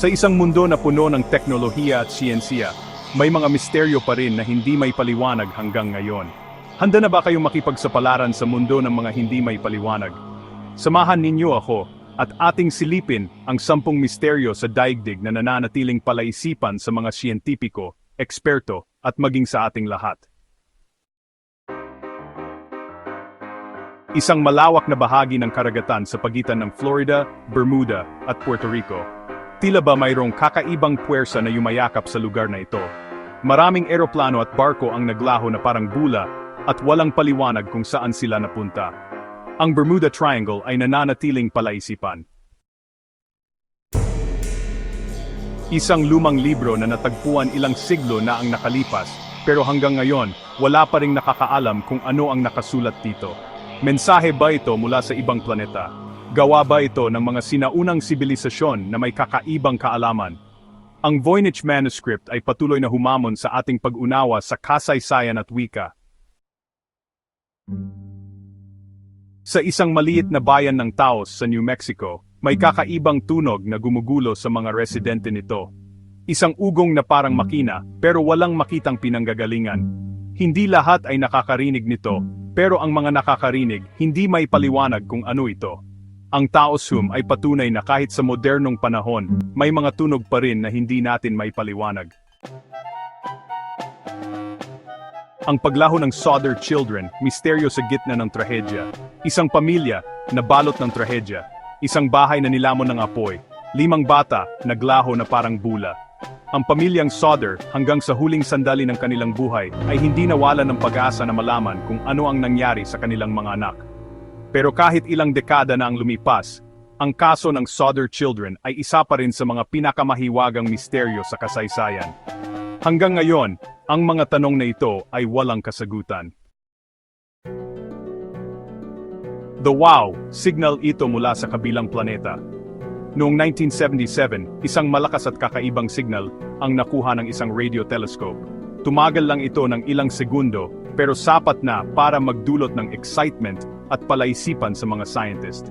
Sa isang mundo na puno ng teknolohiya at siyensiya, may mga misteryo pa rin na hindi may paliwanag hanggang ngayon. Handa na ba kayong makipagsapalaran sa mundo ng mga hindi may paliwanag? Samahan ninyo ako at ating silipin ang sampung misteryo sa daigdig na nananatiling palaisipan sa mga siyentipiko, eksperto at maging sa ating lahat. Isang malawak na bahagi ng karagatan sa pagitan ng Florida, Bermuda at Puerto Rico. Tila ba mayroong kakaibang puwersa na yumayakap sa lugar na ito? Maraming eroplano at barko ang naglaho na parang bula at walang paliwanag kung saan sila napunta. Ang Bermuda Triangle ay nananatiling palaisipan. Isang lumang libro na natagpuan ilang siglo na ang nakalipas, pero hanggang ngayon, wala pa ring nakakaalam kung ano ang nakasulat dito. Mensahe ba ito mula sa ibang planeta? Gawa ba ito ng mga sinaunang sibilisasyon na may kakaibang kaalaman? Ang Voynich manuscript ay patuloy na humamon sa ating pag-unawa sa kasaysayan at wika. Sa isang maliit na bayan ng Taos sa New Mexico, may kakaibang tunog na gumugulo sa mga residente nito. Isang ugong na parang makina pero walang makitang pinanggagalingan. Hindi lahat ay nakakarinig nito, pero ang mga nakakarinig hindi may paliwanag kung ano ito. Ang Taosum ay patunay na kahit sa modernong panahon, may mga tunog pa rin na hindi natin may paliwanag. Ang paglaho ng Sodder Children, misteryo sa gitna ng trahedya. Isang pamilya na balot ng trahedya. Isang bahay na nilamon ng apoy. Limang bata, naglaho na parang bula. Ang pamilyang Sodder hanggang sa huling sandali ng kanilang buhay ay hindi nawalan ng pag-asa na malaman kung ano ang nangyari sa kanilang mga anak. Pero kahit ilang dekada na ang lumipas, ang kaso ng Sodder Children ay isa pa rin sa mga pinakamahiwagang misteryo sa kasaysayan. Hanggang ngayon, ang mga tanong na ito ay walang kasagutan. The WOW, signal ito mula sa kabilang planeta. Noong 1977, isang malakas at kakaibang signal ang nakuha ng isang radio telescope. Tumagal lang ito ng ilang segundo, pero sapat na para magdulot ng excitement at palaisipan sa mga scientist.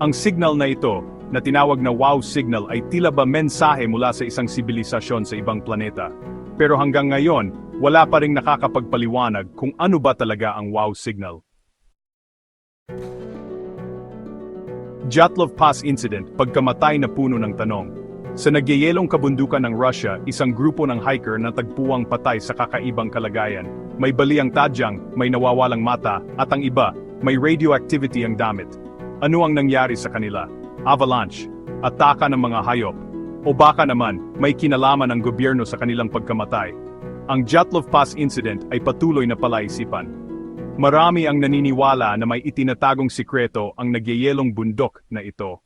Ang signal na ito, na tinawag na wow signal ay tila ba mensahe mula sa isang sibilisasyon sa ibang planeta. Pero hanggang ngayon, wala pa ring nakakapagpaliwanag kung ano ba talaga ang wow signal. Jatlov Pass Incident, pagkamatay na puno ng tanong. Sa nagyayelong kabundukan ng Russia, isang grupo ng hiker na tagpuang patay sa kakaibang kalagayan. May bali ang tadyang, may nawawalang mata, at ang iba, may radioactivity ang damit. Ano ang nangyari sa kanila? Avalanche, ataka ng mga hayop, o baka naman, may kinalaman ang gobyerno sa kanilang pagkamatay. Ang Jatlov Pass Incident ay patuloy na palaisipan. Marami ang naniniwala na may itinatagong sikreto ang nagyayelong bundok na ito.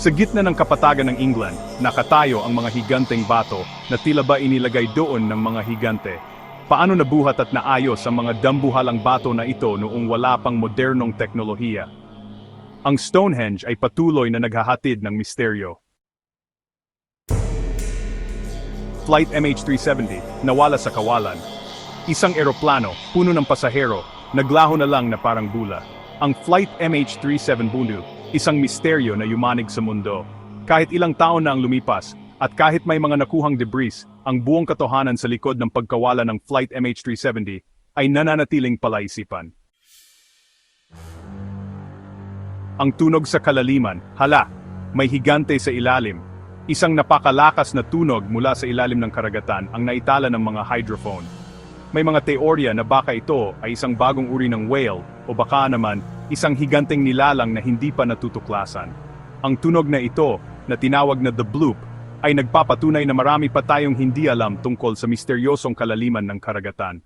Sa gitna ng kapatagan ng England, nakatayo ang mga higanteng bato na tila ba inilagay doon ng mga higante. Paano nabuhat at naayos ang mga dambuhalang bato na ito noong wala pang modernong teknolohiya? Ang Stonehenge ay patuloy na naghahatid ng misteryo. Flight MH370, nawala sa kawalan. Isang eroplano, puno ng pasahero, naglaho na lang na parang bula. Ang Flight MH370 Bundu, isang misteryo na yumanig sa mundo. Kahit ilang taon na ang lumipas, at kahit may mga nakuhang debris, ang buong katotohanan sa likod ng pagkawala ng Flight MH370 ay nananatiling palaisipan. Ang tunog sa kalaliman, hala, may higante sa ilalim. Isang napakalakas na tunog mula sa ilalim ng karagatan ang naitala ng mga hydrophone. May mga teorya na baka ito ay isang bagong uri ng whale o baka naman isang higanteng nilalang na hindi pa natutuklasan. Ang tunog na ito, na tinawag na The Bloop, ay nagpapatunay na marami pa tayong hindi alam tungkol sa misteryosong kalaliman ng karagatan.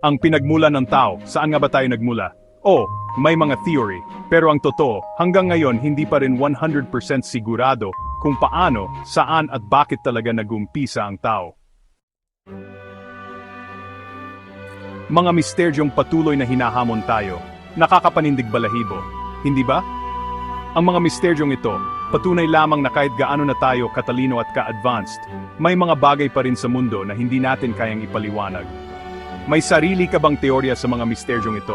Ang pinagmula ng tao, saan nga ba tayo nagmula? O, may mga theory, pero ang totoo, hanggang ngayon hindi pa rin 100% sigurado kung paano, saan at bakit talaga nagumpisa ang tao. Mga misteryong patuloy na hinahamon tayo, nakakapanindig balahibo, hindi ba? Ang mga misteryong ito, patunay lamang na kahit gaano na tayo katalino at ka-advanced, may mga bagay pa rin sa mundo na hindi natin kayang ipaliwanag. May sarili ka bang teorya sa mga misteryong ito?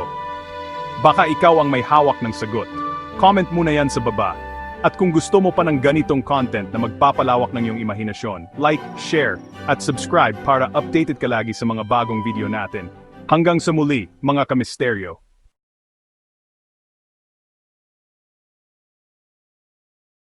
Baka ikaw ang may hawak ng sagot. Comment muna yan sa baba. At kung gusto mo pa ng ganitong content na magpapalawak ng iyong imahinasyon, like, share, at subscribe para updated ka lagi sa mga bagong video natin. Hanggang sa muli, mga kamisteryo.